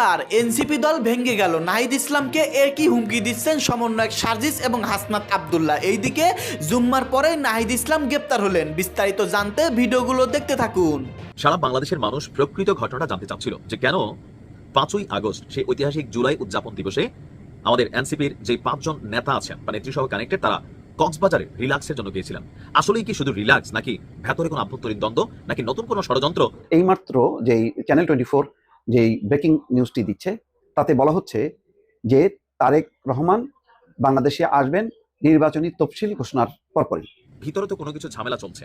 এবার এনসিপি দল ভেঙে গেল। নাহিদ ইসলামকে একই হুমকি দিচ্ছেন সমন্বয়ক সার্জিস এবং হাসনাত আবদুল্লাহ। এইদিকে জুম্মার পরে নাহিদ ইসলাম গ্রেপ্তার হলেন। বিস্তারিত জানতে ভিডিওগুলো দেখতে থাকুন। সারা বাংলাদেশের মানুষ প্রকৃত ঘটনাটা জানতে চাচ্ছিল যে কেন পাঁচই আগস্ট সেই ঐতিহাসিক জুলাই উদযাপন দিবসে আমাদের এনসিপির যে পাঁচজন নেতা আছেন বা নেত্রী সহ কানেক্টেড তারা কক্সবাজারে রিল্যাক্সের জন্য গিয়েছিলেন। আসলেই কি শুধু রিল্যাক্স নাকি ভেতরে কোনো আভ্যন্তরীণ দ্বন্দ্ব নাকি নতুন কোনো ষড়যন্ত্র? এইমাত্র যেই চ্যানেল টোয়েন্টি ফোর যেই ব্রেকিং নিউজটি দিচ্ছে, তাতে বলা হচ্ছে যে তারেক রহমান বাংলাদেশে আসবেন নির্বাচনী তফসিল ঘোষণার পরপরই। ভিতরে তো কোনো কিছু ঝামেলা চলছে।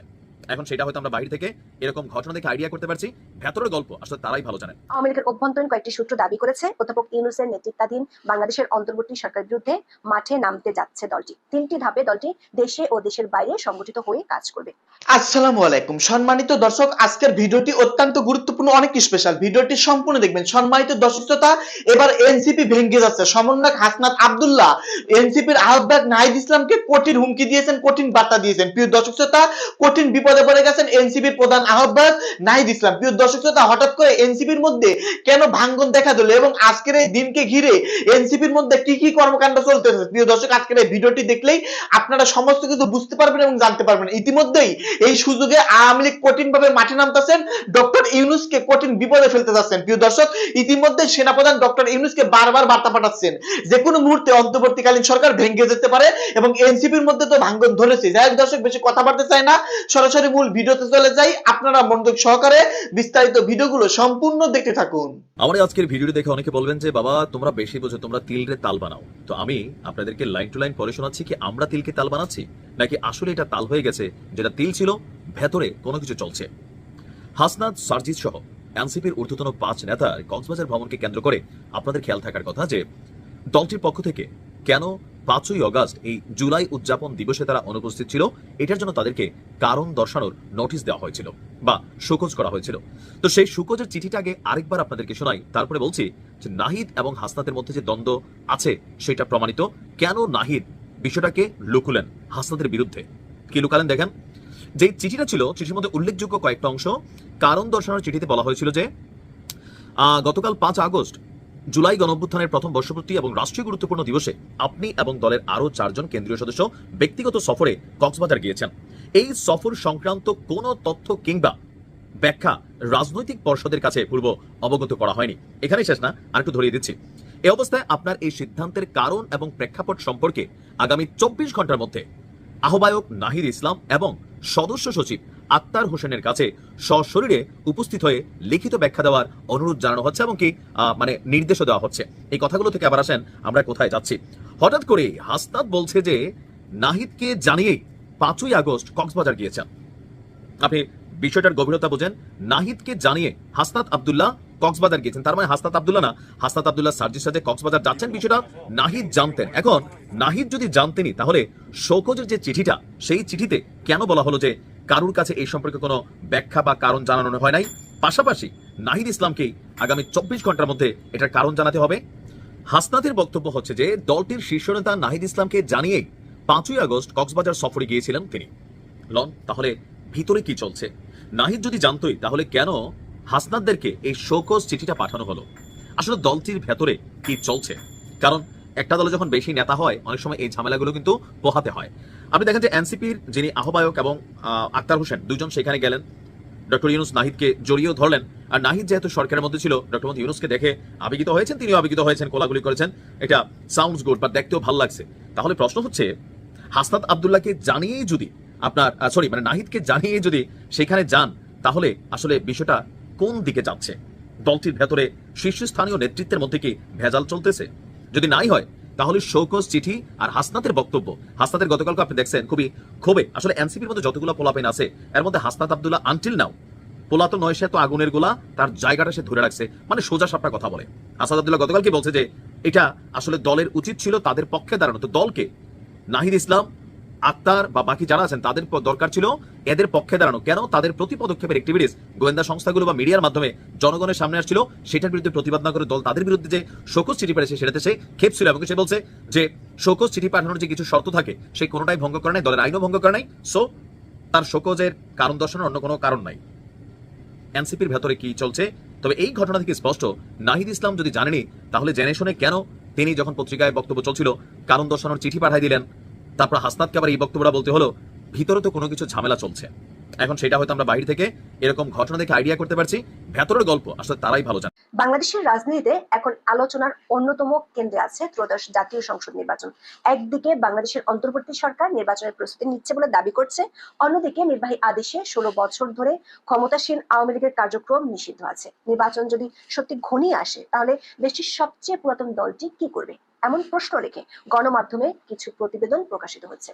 এখন সেটা হয়তো আমরা বাইরে থেকে এরকম ঘটনা দেখে আইডিয়া করতে পারছি। ভেতরের গল্প আসলে তারাই ভালো জানেন। আওয়ামী লীগের অভ্যন্তরীণ কয়েকটি সূত্র দাবি করেছে অধ্যাপক ইউনুসের নেতৃত্বাধীন বাংলাদেশের অন্তর্বর্তী সরকারের বিরুদ্ধে মাঠে নামতে যাচ্ছে দলটি। তিনটি ধাপে দলটি দেশে ও দেশের বাইরে সংগঠিত হয়ে কাজ করবে। আসসালামু আলাইকুম। সম্মানিত দর্শক আজকের ভিডিওটি অত্যন্ত গুরুত্বপূর্ণ অনেক স্পেশাল ভিডিওটি সম্পূর্ণ দেখবেন। সম্মানিত দর্শক শ্রোতা এবার এনসিপি ভেঙে যাচ্ছে। সমন্বয়ক হাসনাত আব্দুল্লাহ এনসিপির আহ্বায়ক নাহিদ ইসলামকে কঠিন হুমকি দিয়েছেন কঠিন বার্তা দিয়েছেন। প্রিয় দর্শক শ্রোতা কঠিন বিপদে পড়ে গেছেন এনসিপির প্রধান আহ্বায়ক নাহিদ ইসলাম। প্রিয় দর্শক শ্রোতা, হঠাৎ করে এনসিপির মধ্যে কেন ভাঙ্গন দেখা দিল এবং আজকের এই দিনকে ঘিরে এনসিপির মধ্যে কি কি কর্মকাণ্ড চলতেছে? প্রিয় দর্শক, আজকের এই ভিডিওটি দেখলেই আপনারা সমস্ত কিছু বুঝতে পারবেন এবং জানতে পারবেন। ইতিমধ্যেই এই সুযোগে আওয়ামী লীগ কঠিন ভাবে মাঠে নামতেছেন। ডক্টর ইউনুসকে কঠিন বিপদে ফেলতে যাচ্ছেন। প্রিয় দর্শক, ইতিমধ্যে সেনাপ্রধান ডক্টর ইউনুসকে বারবার বার্তা পাঠাচ্ছেন যে কোনো মুহূর্তে অন্তর্বর্তীকালীন সরকার ভেঙে যেতে পারে এবং এনসিপির মধ্যে তো ভাঙ্গন ধরেছে। যাই দর্শক, বেশি কথা বলতে চাই না। সরাসরি মূল ভিডিওতে চলে যাই, আপনারা মনোযোগ সহকারে বিস্তারিত ভিডিওগুলো সম্পূর্ণ দেখতে থাকুন। আমার আজকের ভিডিওটি দেখে অনেকে বলবেন যে, বাবা, তোমরা বেশি বোঝো, তোমরা তিলরে তাল বানাও। তো আমি আপনাদেরকে লাইন টু লাইন পরে শোনাচ্ছি কি আমরা তিলকে তাল বানাচ্ছি, নাকি আসলে এটা তাল হয়ে গেছে, যেটা তিল ছিল, ভেতরে কোনো কিছু চলছে? হাসনাদ সার্জিস সহ এনসিপির ঊর্ধ্বতন পাঁচ নেতার কক্সবাজার ভ্রমণকে কেন্দ্র করে আপনাদের খেয়াল থাকার কথা যে, দলটির পক্ষ থেকে কেন পাঁচই অগাস্ট এই জুলাই উদযাপন দিবসে তারা অনুপস্থিত ছিল। এটার জন্য তাদেরকে কারণ দর্শানোর নোটিশ দেওয়া হয়েছিল বা সুকোজ করা হয়েছিল। তো সেই সুকোজের চিঠিটা আগে আরেকবার আপনাদেরকে শোনাই। তারপরে বলছি যে নাহিদ এবং হাসনাতের মধ্যে যে দ্বন্দ্ব আছে সেটা প্রমাণিত। কেন নাহিদ বিষয়টাকে লুকুলেন হাসনাতের বিরুদ্ধে? কি লুকালেন দেখেন। যে চিঠিটা ছিল, চিঠির মধ্যে উল্লেখযোগ্য কয়েকটা অংশ। কারণ দর্শানোর চিঠিতে বলা হয়েছিল যে গতকাল পাঁচ আগস্ট জুলাই গণঅভ্যুত্থানের প্রথম বর্ষপূর্তি এবং রাষ্ট্রীয় গুরুত্বপূর্ণ দিবসে আপনি এবং দলের আরও চারজন কেন্দ্রীয় সদস্য ব্যক্তিগত সফরে কক্সবাজার গিয়েছেন। এই সফর সংক্রান্ত কোনো তথ্য কিংবা ব্যাখ্যা রাজনৈতিক পর্ষদের কাছে পূর্ব অবগত করা হয়নি। এখানেই শেষ না, আর একটু ধরিয়ে দিচ্ছি। এই অবস্থায় আপনার এই সিদ্ধান্তের কারণ এবং প্রেক্ষাপট সম্পর্কে আগামী চব্বিশ ঘণ্টার মধ্যে আহ্বায়ক নাহিদ ইসলাম এবং সদস্য সচিব আক্তার হোসেনের কাছে সশরীরে উপস্থিত হয়ে লিখিত ব্যাখ্যা দেওয়ার অনুরোধ জানানো হচ্ছে এবং কি মানে নির্দেশও দেওয়া হচ্ছে। এই কথাগুলো থেকে আবার আসেন, আমরা কোথায় যাচ্ছি? হঠাৎ করে হাসনাত বলছে যে, নাহিদকে জানিয়েই পাঁচই আগস্ট কক্সবাজার গিয়েছেন। আপনি বিষয়টার গভীরতা বোঝেন, নাহিদকে জানিয়ে হাসনাত আবদুল্লাহ কক্সবাজার গিয়েছেন। তার মানে হাসনাত আবদুল্লাহ না হাসনাত আব্দুল্লাহ সার্জির সাথে কক্সবাজার যাচ্ছেন, বিষয়টা নাহিদ জানতেন। এখন নাহিদ যদি জানতেনই, তাহলে শোকজের যে চিঠিটা, সেই চিঠিতে কেন বলা হলো যে কারুর কাছে এই সম্পর্কে কোনো ব্যাখ্যা বা কারণ জানানো হয় নাই। পাশাপাশি নাহিদ ইসলামকেই আগামী চব্বিশ ঘণ্টার মধ্যে এটার কারণ জানাতে হবে। হাসনাতের বক্তব্য হচ্ছে যে, দলটির শীর্ষ নেতা নাহিদ ইসলামকে জানিয়ে পাঁচই আগস্ট কক্সবাজার সফরে গিয়েছিলেন তিনি। লন, তাহলে ভিতরে কি চলছে? নাহিদ যদি জানতই, তাহলে কেন হাসনাতদেরকে এই শোকজ চিঠিটা পাঠানো হলো? আসলে দলটির ভেতরে কি চলছে? কারণ একটা দলে যখন বেশি নেতা হয়, অনেক সময় এই ঝামেলাগুলো কিন্তু পোহাতে হয়। আপনি দেখেন যে এনসিপির যিনি আহ্বায়ক এবং আক্তার হোসেন দুজন সেখানে গেলেন। ডক্টর ইউনুস নাহিদকে জড়িয়েও ধরলেন। আর নাহিদ যেহেতু সরকারের মধ্যে ছিল, ডক্টর মোহাম্মদ ইউনুসকে দেখে আবেগিত হয়েছেন, তিনিও আবেগিত হয়েছেন কোলাগুলি করেছেন। এটা সাউন্ডস গুড বা দেখতেও ভালো লাগছে। তাহলে প্রশ্ন হচ্ছে, হাসনাত আবদুল্লাহকে জানিয়েই যদি আপনার সরি মানে নাহিদকে জানিয়ে যদি সেখানে যান, তাহলে আসলে বিষয়টা কোন দিকে যাচ্ছে? দলটির ভেতরে শীর্ষস্থানীয় নেতৃত্বের মধ্যে কি ভেজাল চলতেছে? যদি নাই হয়, তাহলে শোকজ, চিঠি আর হাসনাতের বক্তব্য। হাসনাতের গতকালকে আপনি দেখছেন, খুবই ক্ষোভে। আসলে এনসিপির মধ্যে যতগুলো পোলাপেন আছে, এর মধ্যে হাসনাত আবদুল্লাহ আনটিল নাও পোলা তো নয় সে তো আগুনের গোলা, তার জায়গাটা সে ধরে রাখছে। মানে সোজা সাপটা কথা বলে। হাসাদ আবদুল্লাহ গতকালকে বলছে যে, এটা আসলে দলের উচিত ছিল তাদের পক্ষে দাঁড়ানো। তো দলকে, নাহিদ ইসলাম আক্তার বা বাকি যারা আছেন, তাদের দরকার ছিল এদের পক্ষে দাঁড়ানো। কেন? তাদের প্রতি পদক্ষেপের অ্যাক্টিভিটিস গোয়েন্দা সংস্থাগুলো বা মিডিয়ার মাধ্যমে জনগণের সামনে আসছিল। সেটার বিরুদ্ধে প্রতিবাদ না করে দল তাদের বিরুদ্ধে যে শোকজ চিঠি পাঠিয়েছে, সেটাতে সে ক্ষেপ ছিল এবং সে বলছে যে শোকজ চিঠি পাঠানোর যে কিছু শর্ত থাকে সেই কোনোটাই ভঙ্গ করে নাই, দলের আইনও ভঙ্গ করে নাই। সো তার শোকজের কারণ দর্শানোর অন্য কোনো কারণ নাই। এনসিপির ভেতরে কি চলছে? তবে এই ঘটনা থেকে স্পষ্ট, নাহিদ ইসলাম যদি জানেনি, তাহলে জেনে শুনে কেন তিনি যখন পত্রিকায় বক্তব্য চলছিল, কারণ দর্শানোর চিঠি পাঠাই দিলেন? তারপর হাসনাতকে আবার এই বক্তব্যটা বলতে হলো, ভিতরে তো কোনো কিছু ঝামেলা চলছে। এখন সেটা হয়তো আমরা বাইরে থেকে এরকম ঘটনা দেখে আইডিয়া করতে পারছি, ভেতরের গল্প, আসলে তারাই ভালো জানে। বাংলাদেশের রাজনীতিতে এখন আলোচনার অন্যতম কেন্দ্রে আছে ত্রয়োদশ জাতীয় সংসদ নির্বাচন। একদিকে বাংলাদেশের অন্তর্বর্তী সরকার নির্বাচনের প্রস্তুতি নিচ্ছে বলে দাবি করছে, অন্যদিকে নির্বাহী আদেশে ষোলো বছর ধরে ক্ষমতাসীন আওয়ামী লীগের কার্যক্রম নিষিদ্ধ আছে। নির্বাচন যদি সত্যি ঘনিয়ে আসে, তাহলে দেশটির সবচেয়ে পুরাতন দলটি কি করবে? এমন প্রশ্ন রেখে গণমাধ্যমে কিছু প্রতিবেদন প্রকাশিত হচ্ছে।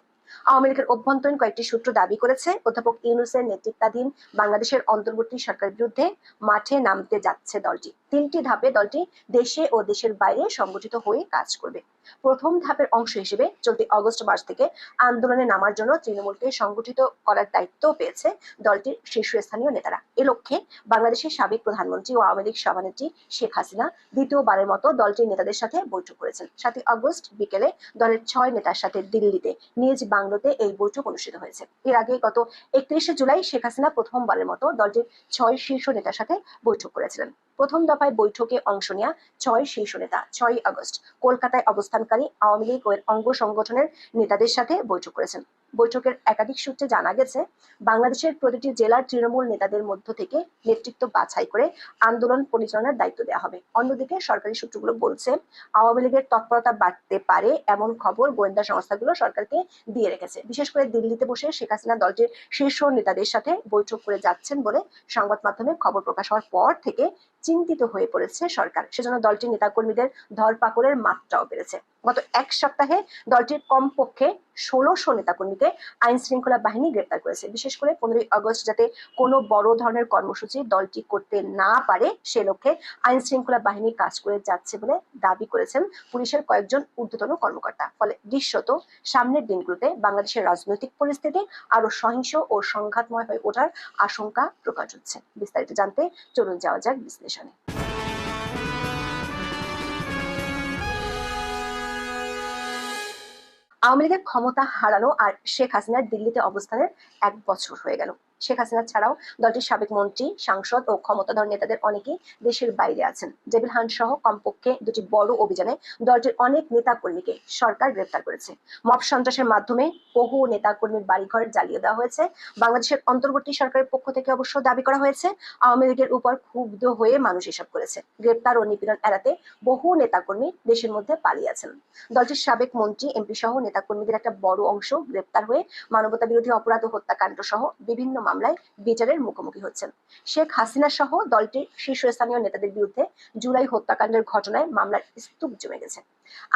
আওয়ামী লীগের অভ্যন্তরীণ কয়েকটি সূত্র দাবি করেছে, অধ্যাপক ইউনুসের নেতৃত্বাধীন বাংলাদেশের অন্তর্বর্তী সরকারের বিরুদ্ধে মাঠে নামতে যাচ্ছে দলটি। তিনটি ধাপে দলটি দেশে ও দেশের বাইরে সংগঠিত হয়ে কাজ করবে। প্রথম ধাপের অংশ হিসেবে চলতি অগস্ট মাস থেকে আন্দোলনে নামার জন্য তৃণমূলকে সংগঠিত করার দায়িত্ব পেয়েছে দলটির শীর্ষস্থানীয় নেতারা। এ লক্ষ্যে বাংলাদেশের সাবেক প্রধানমন্ত্রী ও আওয়ামী লীগ সভানেত্রী শেখ হাসিনা দ্বিতীয়বারের মতো দলটির নেতাদের সাথে বৈঠক করেছেন। সাতই আগস্ট বিকেলে দলের ছয় নেতার সাথে দিল্লিতে নিজ বাংলোতে এই বৈঠক অনুষ্ঠিত হয়েছে। এর আগে গত একত্রিশে জুলাই শেখ হাসিনা প্রথমবারের মতো দলটির ছয় শীর্ষ নেতার সাথে বৈঠক করেছিলেন। প্রথম দফায় বৈঠকে অংশ নেয়া ছয় শীর্ষ নেতা ছয় আগস্ট। কলকাতায় অবস্থানকারী আওয়ামী লীগ ও অঙ্গ সংগঠনের নেতাদের সাথে বৈঠক করেছেন। বৈঠকের একাধিক সূত্রে জানা গেছে, বাংলাদেশের প্রতিটি জেলার তৃণমূল নেতাদের মধ্য থেকে নেতৃত্ব বাছাই করে আন্দোলন পরিচালনার দায়িত্ব দেওয়া হবে। অন্যদিকে সরকারি সূত্রগুলো বলছে, আওয়ামী লীগের তৎপরতা বাড়তে পারে এমন খবর গোয়েন্দা সংস্থাগুলো সরকারকে দিয়ে রেখেছে। বিশেষ করে দিল্লিতে বসে শেখ হাসিনা দলটির শীর্ষ নেতাদের সাথে বৈঠক করে যাচ্ছেন বলে সংবাদ মাধ্যমে খবর প্রকাশ হওয়ার পর থেকে চিন্তিত হয়ে পড়েছে সরকার। সেজন্য দলটির নেতাকর্মীদের ধরপাকড়ের মাত্রাও বেড়েছে। গত এক সপ্তাহে দলটির কমপক্ষে ষোলোশো নেতাকর্মীকে আইন শৃঙ্খলা বাহিনী গ্রেপ্তার করেছে। বিশেষ করে পনেরোই আগস্ট যাতে কোনো বড় ধরনের কর্মসূচি দলটি করতে না পারে, সে লক্ষ্যে আইন শৃঙ্খলা বাহিনী কাজ করে যাচ্ছে বলে দাবি করেছেন পুলিশের কয়েকজন ঊর্ধ্বতন কর্মকর্তা। ফলে দৃশ্যত সামনের দিনগুলোতে বাংলাদেশের রাজনৈতিক পরিস্থিতি আরও সহিংস ও সংঘাতময় হয়ে ওঠার আশঙ্কা প্রকাশ হচ্ছে। বিস্তারিত জানতে চলুন যাওয়া যাক বিশ্লেষণে। আওয়ামী লীগের ক্ষমতা হারানো আর শেখ হাসিনার দিল্লিতে অবস্থানের এক বছর হয়ে গেল। শেখ হাসিনা ছাড়াও দলটির সাবেক মন্ত্রী, সাংসদ ও ক্ষমতাধর নেতাদের অনেকেই দেশের বাইরে আছেন। জেবিল হান সহ কমপক্ষে দুটি বড় অভিযানে দলটির অনেক নেতা কর্মীকে সরকার গ্রেপ্তার করেছে। মব সন্ত্রাসের মাধ্যমে বহু নেতা কর্মীর বাড়িঘর জ্বালিয়ে দেওয়া হয়েছে। বাংলাদেশের অন্তর্বর্তী সরকারের পক্ষ থেকে অবশ্য দাবি করা হয়েছে, আওয়ামী লীগের উপর ক্ষুব্ধ হয়ে মানুষ এসব করেছে। গ্রেপ্তার ও নিপীড়ন এড়াতে বহু নেতাকর্মী দেশের মধ্যে পালিয়ে আছেন। দলটির সাবেক মন্ত্রী, এমপি সহ নেতাকর্মীদের একটা বড় অংশ গ্রেপ্তার হয়ে মানবতা বিরোধী অপরাধ ও হত্যাকাণ্ড সহ বিভিন্ন মামলায় বিচারের মুখোমুখি হচ্ছেন। শেখ হাসিনা সহ দলটির শীর্ষস্থানীয় নেতাদের বিরুদ্ধে জুলাই হত্যাকাণ্ডের ঘটনায় মামলার স্তূপ জমে গেছে।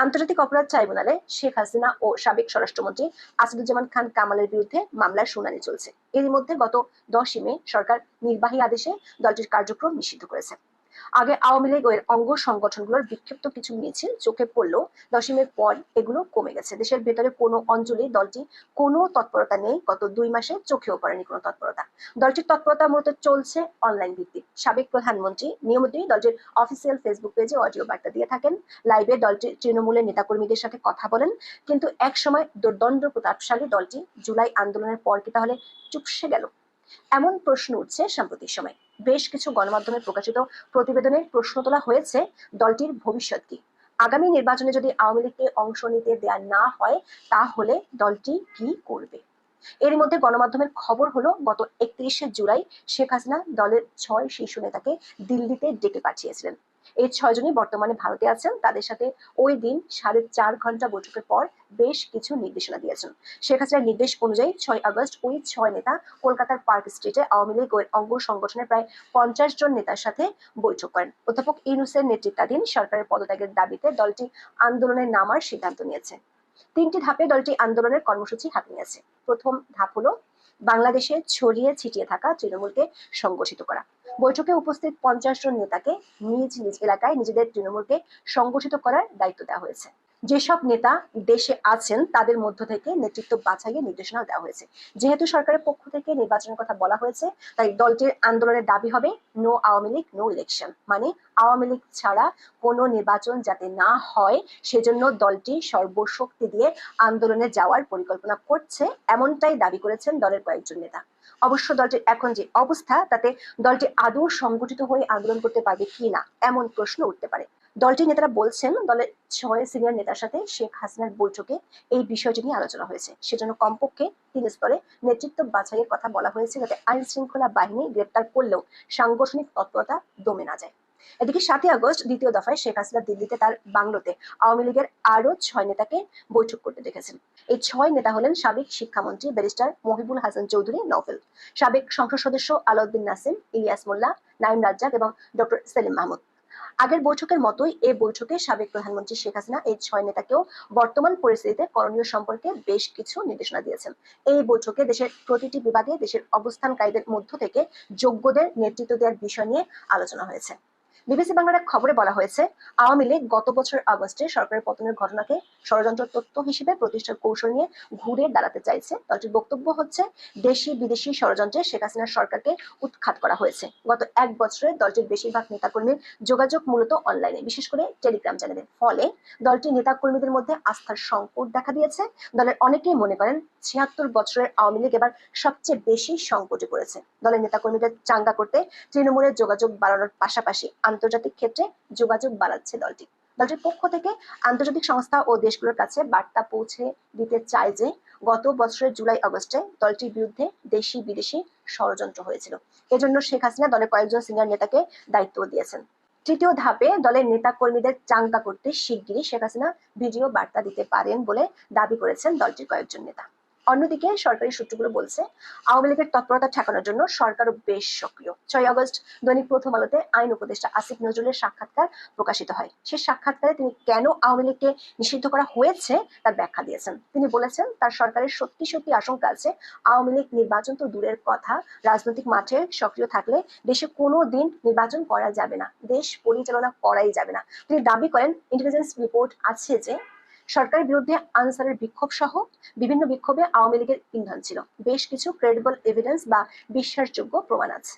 আন্তর্জাতিক অপরাধ ট্রাইব্যুনালে শেখ হাসিনা ও সাবেক স্বরাষ্ট্রমন্ত্রী আসাদুজ্জামান খান কামালের বিরুদ্ধে মামলার শুনানি চলছে। এরই মধ্যে গত দশই মে সরকার নির্বাহী আদেশে দলটির কার্যক্রম নিষিদ্ধ করেছে। আগে আওয়ামী লীগ এর অঙ্গ সংগঠনগুলোর বিক্ষিপ্ত কিছু মিছিল চোখে পড়লেও দশমের পর এগুলো কমে গেছে। দেশের ভেতরে কোনো অঞ্চলে দলটি কোনো তৎপরতা নেই। গত দুই মাসে চোখেও পড়েনি কোনো তৎপরতা। দলটির তৎপরতা মূলত চলছে অনলাইন ভিত্তিক। সাবেক প্রধানমন্ত্রী নিয়মিতই দলটির অফিসিয়াল ফেসবুক পেজে অডিও বার্তা দিয়ে থাকেন। লাইভে দলটির তৃণমূলের নেতাকর্মীদের সাথে কথা বলেন। কিন্তু এক সময় দুর্দণ্ড প্রতাপশালী দলটি জুলাই আন্দোলনের পর কি তাহলে চুপসে গেল? এমন প্রশ্ন উঠছে সাম্প্রতিক সময়। বেশ কিছু গণমাধ্যমে প্রকাশিত প্রতিবেদনের প্রশ্ন তোলা হয়েছে দলটির ভবিষ্যৎ কি। আগামী নির্বাচনে যদি আওয়ামী লীগকে অংশ নিতে দেয়া না হয়, তাহলে দলটি কি করবে? এর মধ্যে গণমাধ্যমের খবর হলো, গত একত্রিশে জুলাই শেখ হাসিনা দলের ছয় শীর্ষ নেতাকে দিল্লিতে ডেকে পাঠিয়েছিলেন। এই ছয়জনই বর্তমানে ভারতে আছেন। তাদের সাথে ওই দিন সাড়ে চার ঘণ্টা বৈঠকের পর বেশ কিছু নির্দেশনা দিয়েছেন। শেখ হাসিনার নির্দেশ অনুযায়ী ছয় আগস্ট ওই ছয় নেতা কলকাতার পার্ক স্ট্রিটে আওয়ামী লীগ অঙ্গ সংগঠনের প্রায় পঞ্চাশ জন নেতার সাথে বৈঠক করেন। অধ্যাপক ইউনুসের নেতৃত্বাধীন সরকারের পদত্যাগের দাবিতে দলটি আন্দোলনে নামার সিদ্ধান্ত নিয়েছে। তিনটি ধাপে দলটি আন্দোলনের কর্মসূচি হাতে নিয়েছে। প্রথম ধাপ হলো বাংলাদেশে ছড়িয়ে ছিটিয়ে থাকা তৃণমূলকে সংগঠিত করা। বৈঠকে উপস্থিত পঞ্চাশ জন নেতাকে নিজ নিজ এলাকায় নিজেদের তৃণমূলকে সংগঠিত করার দায়িত্ব দেওয়া হয়েছে। যেসব নেতা দেশে আছেন, তাদের মধ্য থেকে নেতৃত্ব বাছাইয়ের নির্দেশনা দেওয়া হয়েছে। যেহেতু সরকারের পক্ষ থেকে নির্বাচনের কথা বলা হয়েছে, তাই দলটির আন্দোলনের দাবি হবে no Awami League no election মানে আওয়ামী লীগ ছাড়া কোনো নির্বাচন যাতে না হয়, সেজন্য দলটি সর্বশক্তি দিয়ে আন্দোলনে যাওয়ার পরিকল্পনা করছে, এমনটাই দাবি করেছেন দলের কয়েকজন নেতা। অবশ্য দলটির এখন যে অবস্থা, তাতে দলটি আদৌ সংগঠিত হয়ে আন্দোলন করতে পারবে কি না এমন প্রশ্ন উঠতে পারে। দলটির নেতারা বলছেন, দলের ছয় সিনিয়র নেতার সাথে শেখ হাসিনার বৈঠকে এই বিষয়টি নিয়ে আলোচনা হয়েছে। সেজন্য কমপক্ষে তিন স্তরে নেতৃত্ব বাছাইয়ের কথা বলা হয়েছে, যাতে আইন শৃঙ্খলা বাহিনী গ্রেপ্তার করলেও সাংগঠনিক তৎপরতা দমে না যায়। এদিকে সাতই আগস্ট দ্বিতীয় দফায় শেখ হাসিনা দিল্লিতে তার বাংলোতে আওয়ামী লীগের আরও ছয় নেতাকে বৈঠক করতে দেখেছেন। এই ছয় নেতা হলেন সাবেক শিক্ষামন্ত্রী ব্যারিস্টার মহিবুল হাসান চৌধুরী নভেল সাবেক সংসদ সদস্য আলাউদ্দিন নাসিম, ইলিয়াস মোল্লা নাইম রাজ্জাক এবং ডক্টর সেলিম মাহমুদ। আগের বৈঠকের মতোই এ বৈঠকে সাবেক প্রধানমন্ত্রী শেখ হাসিনা এই ছয় নেতাকেও বর্তমান পরিস্থিতিতে করণীয় সম্পর্কে বেশ কিছু নির্দেশনা দিয়েছেন। এই বৈঠকে দেশের প্রতিটি বিভাগে দেশের অবস্থানকারীদের মধ্য থেকে যোগ্যদের নেতৃত্ব দেওয়ার বিষয় নিয়ে আলোচনা হয়েছে। বিবিসি বাংলার এক খবরে বলা হয়েছে, আওয়ামী লীগ গত বছর আগস্টে সরকারের পতনের ঘটনাকে ষড়যন্ত্র তথ্য হিসেবে প্রতিষ্ঠার কৌশল নিয়ে ঘুরে দাঁড়াতে চাইছে। দলটির বক্তব্য হচ্ছে, দেশি বিদেশি ষড়যন্ত্রে শেখ হাসিনার সরকারকে উৎখাত করা হয়েছে। গত এক বছরে দলটির বেশিরভাগ নেতাকর্মীর যোগাযোগ মূলত অনলাইনে, বিশেষ করে টেলিগ্রাম চ্যানেলে। ফলে দলটির নেতাকর্মীদের মধ্যে আস্থার সংকট দেখা দিয়েছে। দলের অনেকেই মনে করেন, ছিয়াত্তর বছরের আওয়ামী লীগ এবার সবচেয়ে বেশি সংকটে পড়েছে। দলের নেতাকর্মীদের চাঙ্গা করতে তৃণমূলের যোগাযোগ বাড়ানোর পাশাপাশি আন্তর্জাতিক ক্ষেত্রে যোগাযোগ বাড়াচ্ছে দলটি। দলটির পক্ষ থেকে আন্তর্জাতিক সংস্থা ও দেশগুলোর কাছে বার্তা পৌঁছে দিতে চায় যে, গত বছরের জুলাই, আগস্টে দলটির বিরুদ্ধে দেশি বিদেশি ষড়যন্ত্র হয়েছিল। এজন্য শেখ হাসিনা দলের কয়েকজন সিনিয়র নেতাকে দায়িত্ব দিয়েছেন। তৃতীয় ধাপে দলের নেতা কর্মীদের চাঙ্গা করতে শিগগিরই শেখ হাসিনা ভিডিও বার্তা দিতে পারেন বলে দাবি করেছেন দলটির কয়েকজন নেতা। অন্যদিকে সরকারি সূত্রগুলো বলছে, আওয়ামী লীগের তৎপরতা ঠেকানোর জন্য সরকারও বেশ সক্রিয়। ছয় আগস্ট দৈনিক প্রথম আলোতে আইন উপদেষ্টা আসিফ নজরুলের সাক্ষাৎকার প্রকাশিত হয়। সেই সাক্ষাৎকারে তিনি কেন আওয়ামী লীগকে নিষিদ্ধ করা হয়েছে তার ব্যাখ্যা দিয়েছেন। তিনি বলেছেন, তার সরকারের সত্যি সত্যি আশঙ্কা আছে, আওয়ামী লীগ নির্বাচন তো দূরের কথা, রাজনৈতিক মাঠে সক্রিয় থাকলে দেশে কোনো দিন নির্বাচন করা যাবে না, দেশ পরিচালনা করাই যাবে না। তিনি দাবি করেন ইন্টেলিজেন্স রিপোর্ট আছে যে সরকারের বিরুদ্ধে আনসারের বিক্ষোভ সহ বিভিন্ন বিক্ষোভে আওয়ামী লীগের ইন্ধন ছিল। বেশ কিছু ক্রেডিবল এভিডেন্স বা বিশ্বাসযোগ্য প্রমাণ আছে।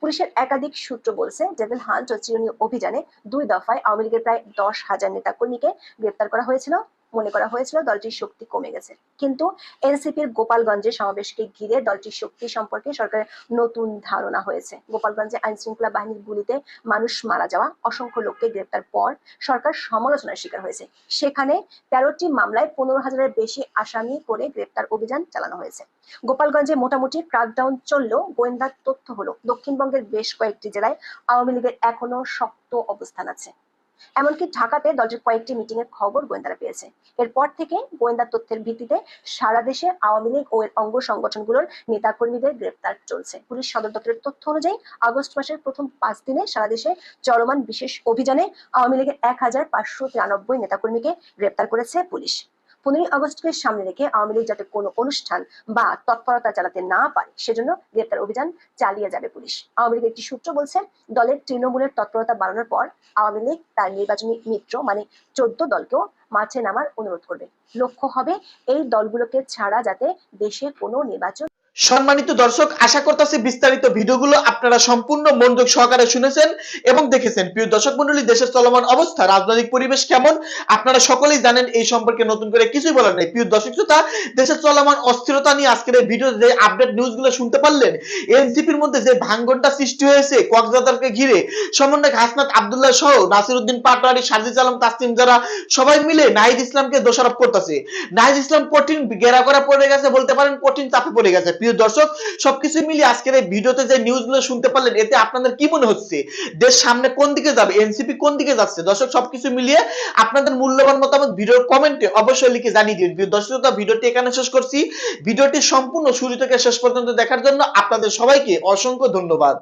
পুলিশের একাধিক সূত্র বলছে, ডেভিল হান্ট ও চিরুনি অভিযানে দুই দফায় আওয়ামী লীগের প্রায় দশ হাজার নেতাকর্মীকে গ্রেপ্তার করা হয়েছিল। মনে করা হয়েছিল দলটির শক্তি কমে গেছে। কিন্তু এনসিপির গোপালগঞ্জে সমাবেশকে ঘিরে দলটির শক্তি সম্পর্কে সরকারের নতুন ধারণা হয়েছে। গোপালগঞ্জে আইন শৃঙ্খলা বাহিনীর গুলিতে মানুষ মারা যাওয়া, অসংখ্য লোককে গ্রেপ্তার পর সরকার সমালোচনার শিকার হয়েছে। সেখানে তেরোটি মামলায় পনেরো হাজারের বেশি আসামি করে গ্রেপ্তার অভিযান চালানো হয়েছে। গোপালগঞ্জে মোটামুটি ক্রাকডাউন চললেও গোয়েন্দার তথ্য হলো, দক্ষিণবঙ্গের বেশ কয়েকটি জেলায় আওয়ামী লীগের এখনও শক্ত অবস্থান আছে। এমনকি ঢাকাতে দলটির কয়েকটি মিটিং এর খবর গোয়েন্দারা পেয়েছে। এরপর থেকে গোয়েন্দা তথ্যের ভিত্তিতে সারা দেশে আওয়ামী লীগ ও এর অঙ্গ সংগঠনগুলোর নেতাকর্মীদের গ্রেপ্তার চলছে। পুলিশ সদর দপ্তরের তথ্য অনুযায়ী, আগস্ট মাসের প্রথম পাঁচ দিনে সারা দেশে চলমান বিশেষ অভিযানে আওয়ামী লীগের এক হাজার পাঁচশো তিরানব্বই নেতাকর্মীকে গ্রেপ্তার করেছে পুলিশ। পনেরোই আগস্টকে সামনে রেখে আওয়ামী লীগ যাতে কোনো অনুষ্ঠান বা তৎপরতা চালাতে না পারে, সেজন্য গ্রেপ্তার অভিযান চালিয়ে যাবে পুলিশ। আওয়ামী লীগের একটি সূত্র বলছে, দলের তৃণমূলের তৎপরতা বাড়ানোর পর আওয়ামী লীগ তার নির্বাচনী মিত্র মানে চোদ্দ দলকেও মাঠে নামার অনুরোধ করবে। লক্ষ্য হবে, এই দলগুলোকে ছাড়া যাতে দেশে কোনো নির্বাচন সম্মানিত দর্শক, আশা করতেছি বিস্তারিত ভিডিওগুলো আপনারা সম্পূর্ণ মনোযোগ সহকারে শুনেছেন এবং দেখেছেন। প্রিয় দর্শক মন্ডলী, দেশের চলমান অবস্থা, রাজনৈতিক পরিবেশ কেমন, আপনারা সকলেই জানেন এই সম্পর্কে নতুন করে কিছুই বলার নেই। প্রিয় দর্শক শ্রোতা, দেশের চলমান অস্থিরতা নিয়ে আজকের এই ভিডিওতে যে আপডেট নিউজগুলো শুনতে পারলেন, এনসিপির মধ্যে যে ভাঙ্গনটা সৃষ্টি হয়েছে কক্সবাজারকে ঘিরে, সমন্বয়ক হাসনাত আব্দুল্লাহ সহ নাসিরউদ্দিন পাটোয়ারি সাজিদ আলম তাসলিম যারা সবাই মিলে নাহিদ ইসলামকে দোষারোপ করতেছে। নাহিদ ইসলাম কঠিন গেরা করা পড়ে গেছে, বলতে পারেন কঠিন চাপে পড়ে গেছে। প্রিয় দর্শক, সবকিছু মিলিয়ে আজকের এই ভিডিওতে যে নিউজগুলো শুনতে পারলেন, এতে আপনাদের কি মনে হচ্ছে? দেশ সামনে কোন দিকে যাবে? এনসিপি কোন দিকে যাচ্ছে? দর্শক, সবকিছু মিলিয়ে আপনাদের মূল্যবান মতামত ভিডিওর কমেন্টে অবশ্যই লিখে জানিয়ে দিন প্রিয় দর্শক ভিডিওটি এখানে শেষ করছি। ভিডিওটি সম্পূর্ণ শুরু থেকে শেষ পর্যন্ত দেখার জন্য আপনাদের সবাইকে অসংখ্য ধন্যবাদ।